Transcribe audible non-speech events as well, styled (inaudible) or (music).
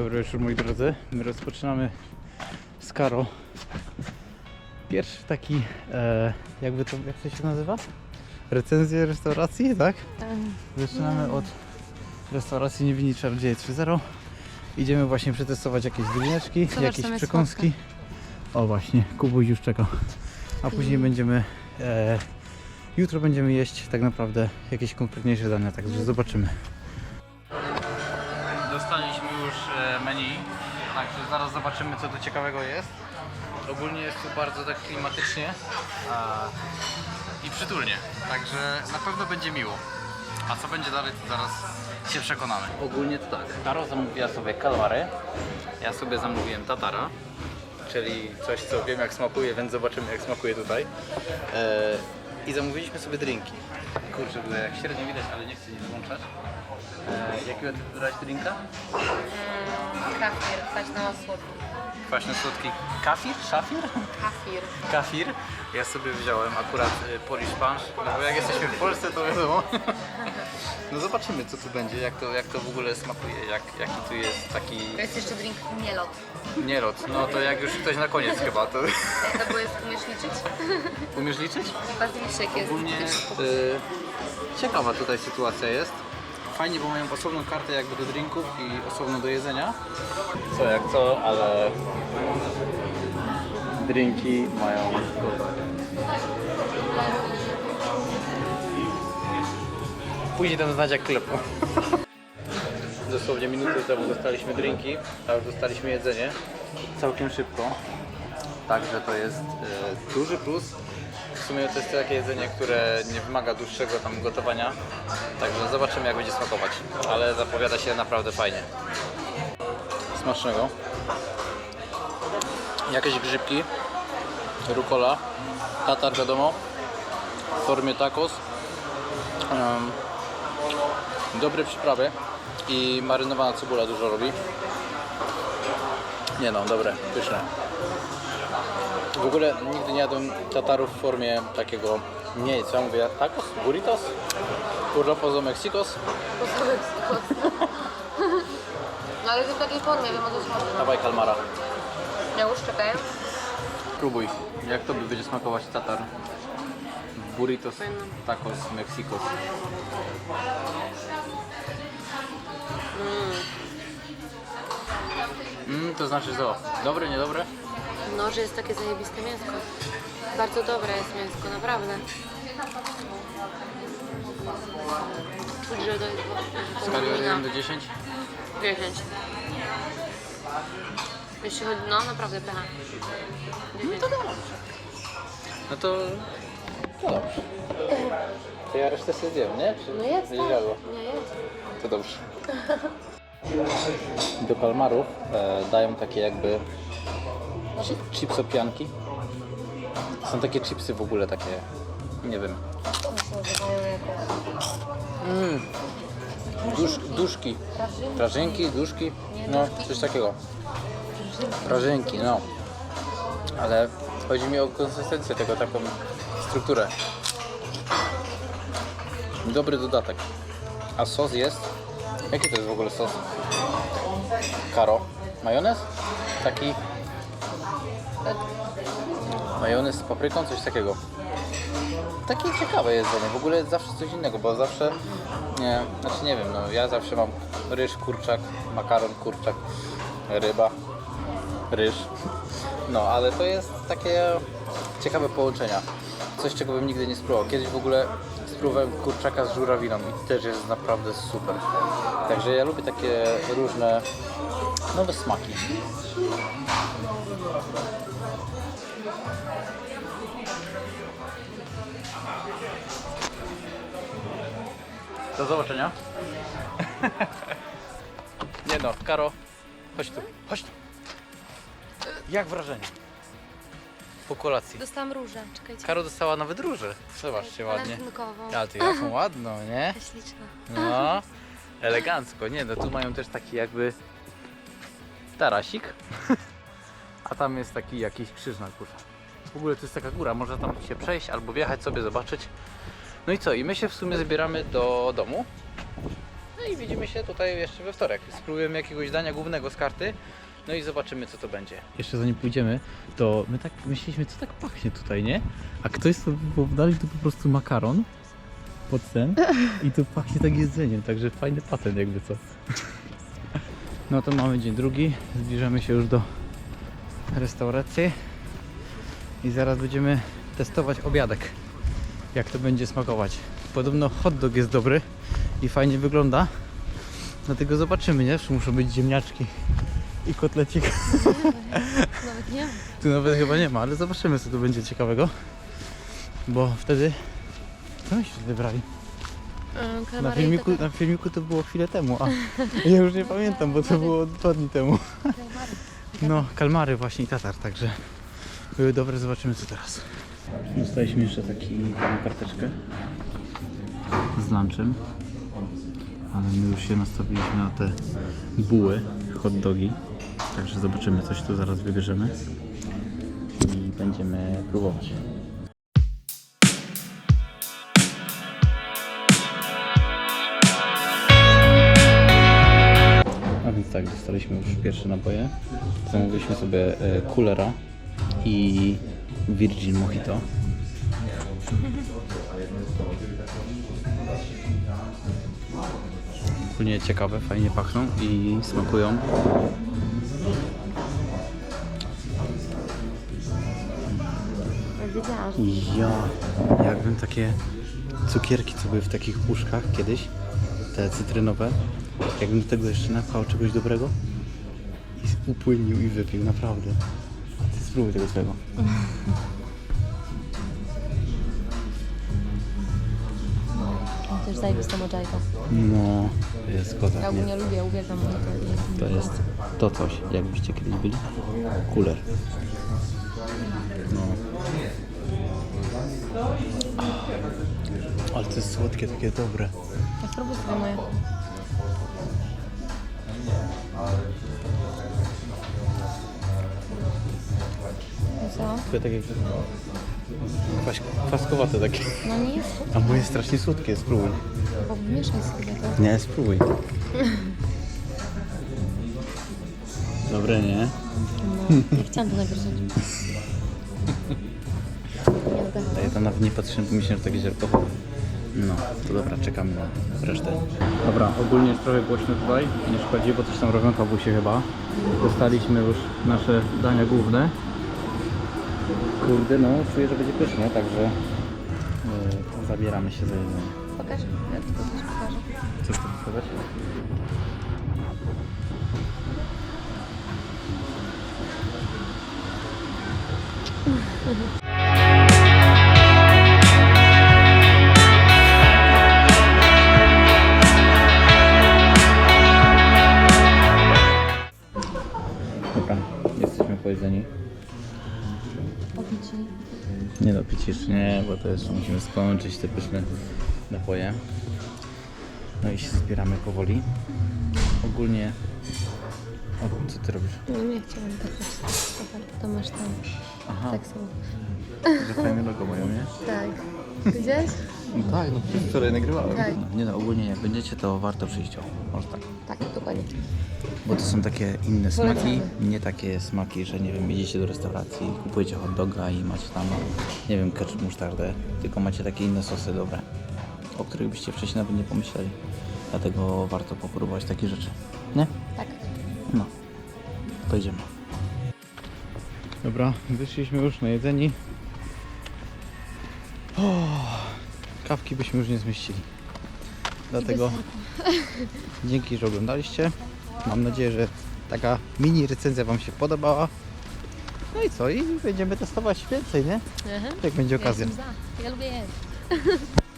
Dobry wieczór moi drodzy. My rozpoczynamy z Karo. Pierwszy taki, e, jakby to, jak to się nazywa? Recenzję restauracji, tak? Zaczynamy od restauracji Niewinni Czarodzieje 3.0. Idziemy właśnie przetestować jakieś drineczki, Zobacz, jakieś tam jest przekąski. O właśnie, Kubuś już czeka. A później będziemy, e, jutro będziemy jeść tak naprawdę jakieś konkretniejsze dania, także zobaczymy. Już e, menu, także zaraz zobaczymy co tu ciekawego jest. Ogólnie jest tu bardzo tak klimatycznie i przytulnie, także na pewno będzie miło. A co będzie dalej, to zaraz się przekonamy. Ogólnie to tak, Karo zamówiła sobie kalmary, ja sobie zamówiłem tatara, czyli coś co wiem jak smakuje, więc zobaczymy jak smakuje tutaj. E, I zamówiliśmy sobie drinki. Kurczę, tutaj jak średnio widać, ale nie chcę nie włączać. E, jakiego ty wybrałeś drinka? Kafir, kwaśno słodki. Kwaśny słodki kafir? Szafir? Kafir. Kafir. Ja sobie wziąłem akurat y, Polish Punch, no bo jak jesteśmy w Polsce to wiadomo. No zobaczymy co tu będzie, jak to, jak to w ogóle smakuje, jak, jaki tu jest taki To jest jeszcze drink mielot. nierod. No to jak już ktoś na koniec chyba, to To było jest, umiesz liczyć? umiesz liczyć? Bazyliszek jest. Ogólnie y, ciekawa tutaj sytuacja jest. Fajnie, bo mają osobną kartę jakby do drinków i osobną do jedzenia. Co jak co, ale drinki mają Później tam znać jak klepną. Dosłownie minutę temu dostaliśmy drinki, a już dostaliśmy jedzenie. Całkiem szybko. Także to jest e, duży plus. W sumie to jest takie jedzenie, które nie wymaga dłuższego tam gotowania. Także zobaczymy jak będzie smakować. Ale zapowiada się naprawdę fajnie. Smacznego. Jakieś grzybki. Rukola. Tatar wiadomo. W formie tacos. Dobre przyprawy. I marynowana cebula dużo robi. Nie no, dobre, pyszne. W ogóle nigdy nie jadłem tatarów w formie takiego, nie co ja mówię, tacos? Burritos? Urlopos do Mexicos? No ale w takiej formie, wiem o co chodzi. Dawaj kalmara. Ja już czekaj. Próbuj. Jak to będzie smakować tatar? Burritos, tacos, Mexicos. Mm, to znaczy co? Dobre, niedobre? No, że jest takie zajebiste mięsko. Bardzo dobre jest mięsko, naprawdę. Czuć, że to jest W skali od 1 do 10? 10. Jeśli chodzi, no naprawdę pycha. 10. No to... No dobrze. To ja resztę sobie zjem, nie? Czy No jest, tak. Nie jest. To dobrze. Do kalmarów e, dają takie jakby chi- chipsopianki. Są takie chipsy w ogóle takie, nie wiem. Mm. Dusz, duszki. Prażynki, duszki. No, coś takiego. Prażynki, no. Ale chodzi mi o konsystencję tego, taką strukturę. Dobry dodatek. A sos jest? Jaki to jest w ogóle sos? Karo. Majonez? Taki... Majonez z papryką? Coś takiego. Takie ciekawe jedzenie. W ogóle jest zawsze coś innego, bo zawsze... Nie, znaczy nie wiem, no ja zawsze mam ryż, kurczak, makaron, kurczak, ryba, ryż. No, ale to jest takie ciekawe połączenia. Coś, czego bym nigdy nie spróbował. Kiedyś w ogóle spróbowałem kurczaka z żurawiną i też jest naprawdę super. Także ja lubię takie różne nowe smaki. Do zobaczenia. (laughs) Nie no, Karo, chodź tu, chodź tu. Jak wrażenie? Po kolacji. Dostałam różę, czekajcie. Karo dostała nawet róże. Zobaczcie ładnie. Walentynkową. Ale ty jaką (laughs) ładną, nie? Śliczna. No, elegancko. Nie no, tu mają też taki jakby tarasik. (laughs) A tam jest taki jakiś krzyż na górze. W ogóle to jest taka góra, można tam się przejść albo wjechać sobie, zobaczyć. No i co? I my się w sumie zbieramy do domu. No i widzimy się tutaj jeszcze we wtorek. Spróbujemy jakiegoś dania głównego z karty. No i zobaczymy co to będzie. Jeszcze zanim pójdziemy, to my tak myśleliśmy, co tak pachnie tutaj, nie? A ktoś sobie dali tu po prostu makaron pod ten i to pachnie tak jedzeniem, także fajny patent jakby co. No to mamy dzień drugi, zbliżamy się już do restauracji i zaraz będziemy testować obiadek, jak to będzie smakować. Podobno hot dog jest dobry i fajnie wygląda, dlatego zobaczymy, nie? Czy muszą być ziemniaczki i kotlecik. (laughs) Nawet nie. Tu nawet chyba nie ma, ale zobaczymy co tu będzie ciekawego, bo wtedy co myśmy wybrali? E, Na kalmary i filmiku, na filmiku to było chwilę temu, a ja już nie (laughs) pamiętam, bo to było dwa dni temu. Kalmary. (laughs) No, kalmary właśnie i tatar, także były dobre, zobaczymy co teraz. Dostaliśmy jeszcze taki, taką karteczkę z lunchem, ale my już się nastawiliśmy na te buły, hot dogi, także zobaczymy, coś tu zaraz wybierzemy i będziemy próbować. A więc tak, dostaliśmy już pierwsze napoje. Zamówiliśmy sobie e, Coolera i Virgin Mojito. Ogólnie ciekawe, fajnie pachną i smakują. Ja, jakbym takie cukierki, co były w takich puszkach kiedyś, te cytrynowe, jakbym do tego jeszcze napchał czegoś dobrego i upłynił i wypił, naprawdę. Ty spróbuj tego twojego. (laughs) to już zajebista mojajka. No, jest Ja kozak, ogólnie nie? lubię, uwielbiam to. To jest to coś, jakbyście kiedyś byli. Kuler. Ale to jest słodkie, takie dobre. Ja spróbuj sobie moje. No co? Tylko takie kwaś, kwaskowate takie. No nie jest A moje strasznie słodkie, spróbuj. bo mieszaj sobie to. Nie, spróbuj. Dobre, nie? No, ja chciałam to wziąć. (laughs) Nie. A ja tam nawet nie patrzyłem, pomyślałem, że takie ziarkowe. No, to dobra, czekamy na resztę. Dobra, ogólnie jest trochę głośno tutaj, nie szkodzi, bo coś tam robią kabusie chyba. Dostaliśmy już nasze dania główne. Kurde, no, czuję, że będzie pysznie, także yy, zabieramy się za jedzenie. Pokaż? Ja tylko coś pokażę. Cóż tu pokazać? Dobra, (laughs) jesteśmy po jedzeniu. Opici. Nie no, jeszcze nie, bo to jeszcze musimy skończyć te pyszne napoje. No i się zbieramy powoli. Ogólnie... O, co ty robisz? No nie chciałam tak też. To masz tam. Aha, Tak samo. Że fajne logo mają, nie? Tak. Widziałeś? No tak, no wczoraj nagrywałem. Tak. Nie no, ogólnie jak będziecie, to warto przyjść, o, może tak. Tak, dokładnie. Bo to są takie inne smaki, nie takie smaki, że nie wiem, idziecie do restauracji, kupujecie hot doga i macie tam, nie wiem, ketchup, musztardę, tylko macie takie inne sosy dobre, o których byście wcześniej nawet nie pomyśleli. Dlatego warto popróbować takie rzeczy. Nie? Tak. No. To idziemy. Dobra, wyszliśmy już na jedzeni. O, kawki byśmy już nie zmieścili. Dlatego (laughs) dzięki, że oglądaliście. Mam nadzieję, że taka mini recenzja Wam się podobała. No i co? I będziemy testować więcej, nie? Aha. Jak będzie Ja okazja. jestem za. Ja lubię jeść. (laughs)